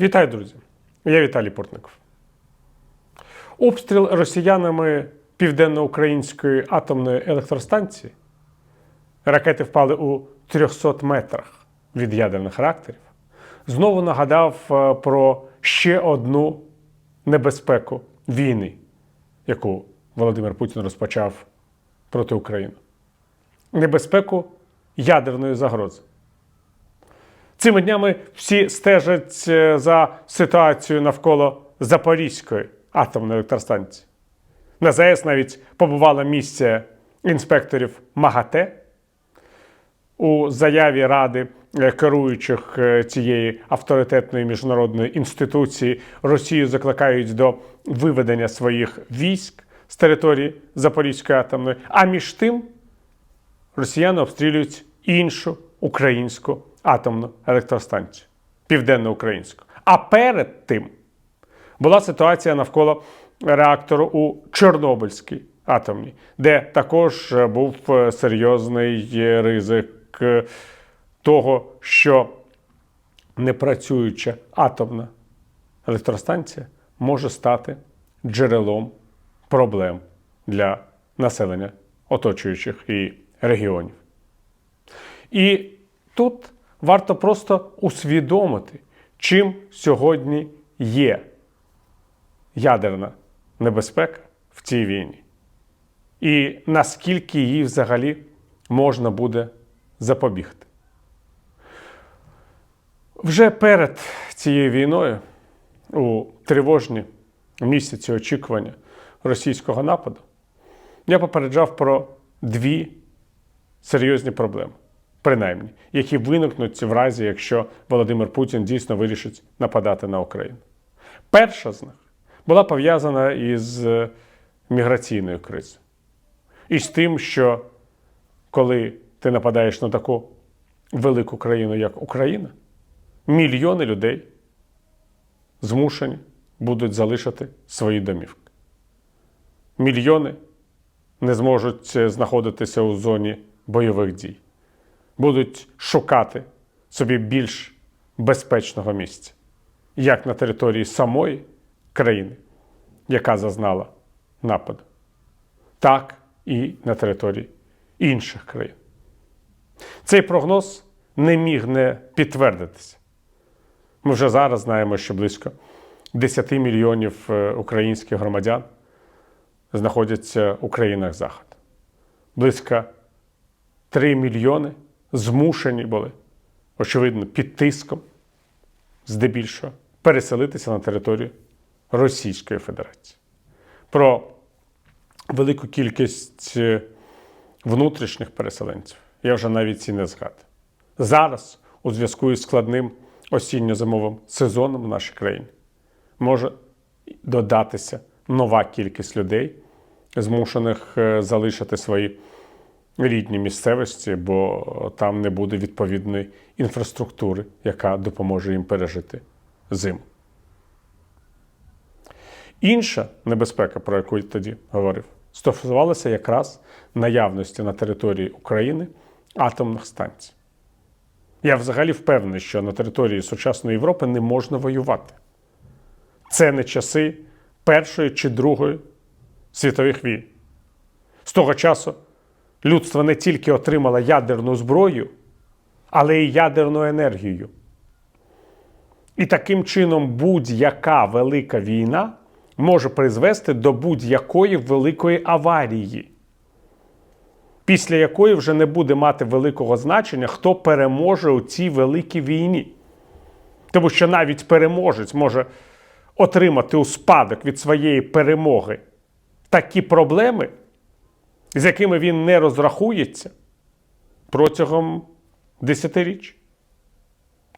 Вітаю, друзі! Я Віталій Портников. Обстріл росіянами південноукраїнської атомної електростанції. Ракети впали у 300 метрах від ядерних реакторів. Знову нагадав е, про ще одну небезпеку війни, яку Володимир Путін розпочав проти України. Небезпеку ядерної загрози. Цими днями всі стежать е, за ситуацією навколо Запорізької атомної електростанції. На ЗАЕС навіть побувала місія інспекторів МАГАТЕ. У заяві Ради е, керуючих е, цієї авторитетної міжнародної інституції Росію закликають до виведення своїх військ з території Запорізької атомної. А між тим росіяни обстрілюють іншу українську атомну електростанцію південноукраїнську. А перед тим була ситуація навколо реактору у Чорнобильській атомній, де також е, був е, серйозний е, ризик того, що непрацююча атомна електростанція може стати джерелом проблем для населення оточуючих і регіонів. І тут варто просто усвідомити, чим сьогодні є ядерна небезпека в цій війні, і наскільки її взагалі можна буде запобігти. Вже перед цією війною, у тривожні місяці очікування російського нападу, я попереджав про дві серйозні проблеми, принаймні, які виникнуть в разі, якщо Володимир Путін дійсно вирішить нападати на Україну. Перша з них була пов'язана із е, міграційною кризою. І з тим, що коли ти нападаєш на таку велику країну, як Україна, мільйони людей змушені будуть залишити свої домівки. Мільйони не зможуть е, знаходитися у зоні бойових дій, будуть шукати собі більш безпечного місця, як на території самої країни, яка зазнала нападу, так і на території інших країн. Цей прогноз не міг не підтвердитися. Ми вже зараз знаємо, що близько 10 мільйонів е, українських громадян знаходяться у країнах Заходу. Близько 3 мільйони змушені були, очевидно, під тиском, здебільшого, переселитися на територію Російської Федерації. Про велику кількість е, внутрішніх переселенців я вже навіть і не згадую. Зараз, у зв'язку із складним осінньо-зимовим сезоном в нашій країні, може додатися нова кількість людей, змушених е, залишити свої рідні місцевості, бо там не буде відповідної інфраструктури, яка допоможе їм пережити зиму. Інша небезпека, про яку я тоді говорив, стосувалася якраз наявності на території України атомних станцій. Я взагалі впевнений, що на території сучасної Європи не можна воювати. Це не часи Першої чи Другої світових війн. З того часу людство не тільки отримало ядерну зброю, але й ядерну енергію. І таким чином будь-яка велика війна може призвести до будь-якої великої аварії, після якої вже не буде мати великого значення, хто переможе у цій великій війні. Тому що навіть переможець може отримати у спадок від своєї перемоги такі проблеми, з якими він не розрахується протягом десятиріч.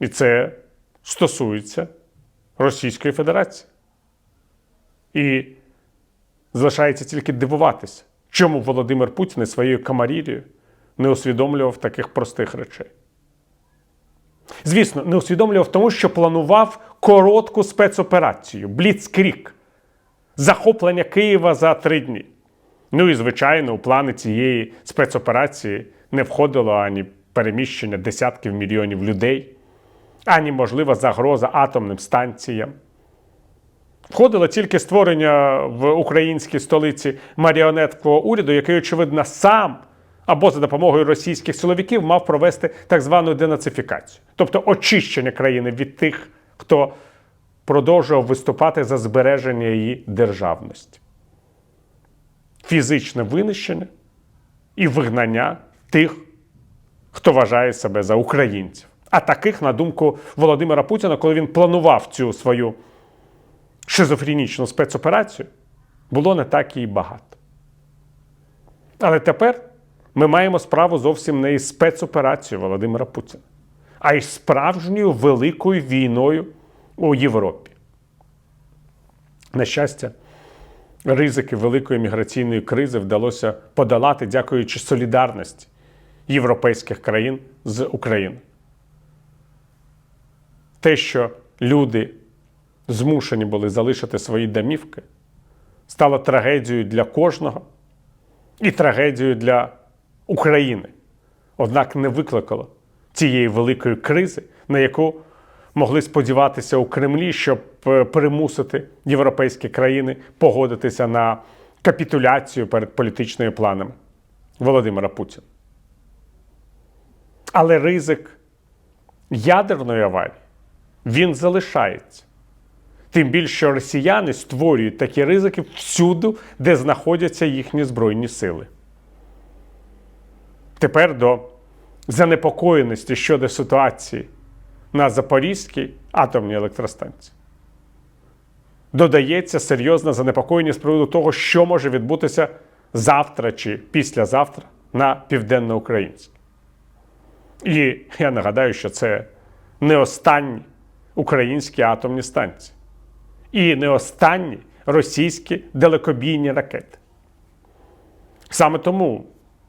І це стосується Російської Федерації. І залишається тільки дивуватися, чому Володимир Путін і своєю камарірією не усвідомлював таких простих речей. Звісно, не усвідомлював тому, що планував коротку спецоперацію Бліцкрік захоплення Києва за три дні. Ну і, звичайно, у плани цієї спецоперації не входило ані переміщення десятків мільйонів людей ані можлива загроза атомним станціям. Входило тільки створення в українській столиці маріонеткового уряду, який, очевидно, сам або за допомогою російських силовиків мав провести так звану денацифікацію, тобто очищення країни від тих, хто продовжував виступати за збереження її державності, фізичне винищення і вигнання тих, хто вважає себе за українців. А таких, на думку Володимира Путіна, коли він планував цю свою шизофренічну спецоперацію, було не так і багато. Але тепер ми маємо справу зовсім не із спецоперацією Володимира Путіна, а із справжньою великою війною у Європі. На щастя, ризики великої міграційної кризи вдалося подолати, дякуючи солідарності європейських країн з Україною. Те, що люди змушені були залишити свої домівки, стало трагедією для кожного і трагедією для України. Однак не викликало цієї великої кризи, на яку могли сподіватися у Кремлі, щоб е, примусити європейські країни погодитися на капітуляцію перед політичними планами Володимира Путіна. Але ризик ядерної аварії він залишається. Тим більше що росіяни створюють такі ризики всюди, де знаходяться їхні збройні сили. Тепер до занепокоєності щодо ситуації на Запорізькій атомній електростанції. Додається серйозна занепокоєність з приводу того, що може відбутися завтра чи післязавтра на південноукраїнській. І я нагадаю, що це не останні українські атомні станції і не останні російські далекобійні ракети. Саме тому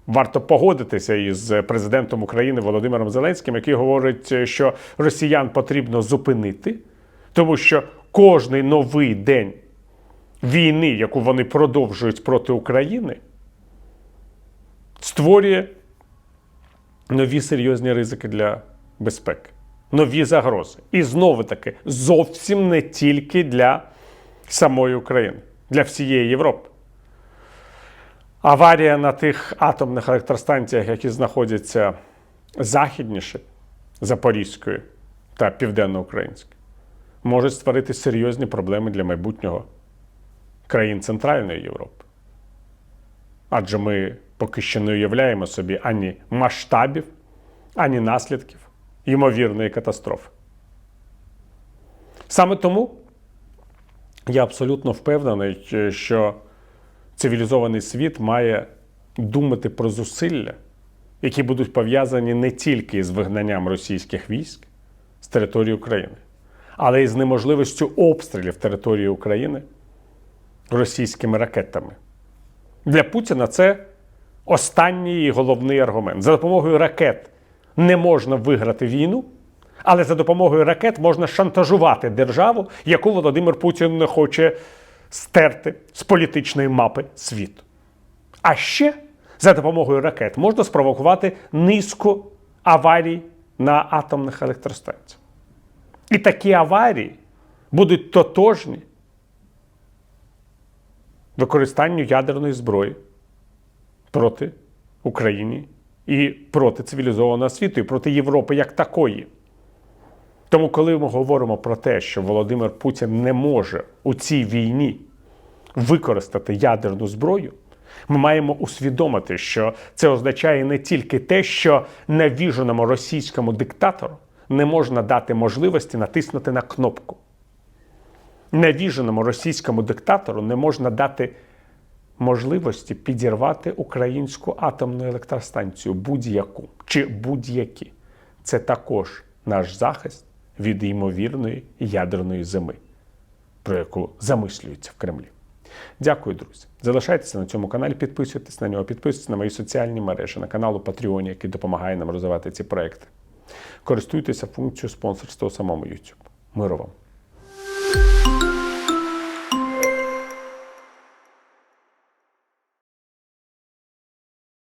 варто погодитися із президентом України Володимиром Зеленським, який говорить, що росіян потрібно зупинити, тому що кожний новий день війни, яку вони продовжують проти України, створює нові серйозні ризики для безпеки, нові загрози. І знову таки зовсім не тільки для самої України, для всієї Європи. Аварія на тих атомних електростанціях, які знаходяться західніше Запорізької та Південноукраїнської, можуть створити серйозні проблеми для майбутнього країн Центральної Європи. Адже ми поки що не уявляємо собі ані масштабів, ані наслідків ймовірної катастрофи. Саме тому я абсолютно впевнений, що цивілізований світ має думати про зусилля, які будуть пов'язані не тільки з вигнанням російських військ з території України, але й з неможливістю обстрілів території України російськими ракетами. Для Путіна це останній і головний аргумент. За допомогою ракет не можна виграти війну, але за допомогою ракет можна шантажувати державу, яку Володимир Путін хоче стерти з політичної мапи світу. А ще за допомогою ракет можна спровокувати низку аварій на атомних електростанціях. І такі аварії будуть тотожні використанню ядерної зброї проти України і проти цивілізованого світу, і проти Європи як такої. Тому, коли ми говоримо про те, що Володимир Путін не може у цій війні використати ядерну зброю, ми маємо усвідомити, що це означає не тільки те, що навіженому російському диктатору не можна дати можливості натиснути на кнопку. Навіженому російському диктатору не можна дати можливості підірвати українську атомну електростанцію будь-яку чи будь-які. Це також наш захист від ймовірної ядерної зими, про яку замислюються в Кремлі. Дякую, друзі. Залишайтеся на цьому каналі, підписуйтесь на нього, підписуйтесь на мої соціальні мережі, на канал у Patreon, який допомагає нам розвивати ці проекти. Користуйтеся функцією спонсорства у самому YouTube. Миру вам!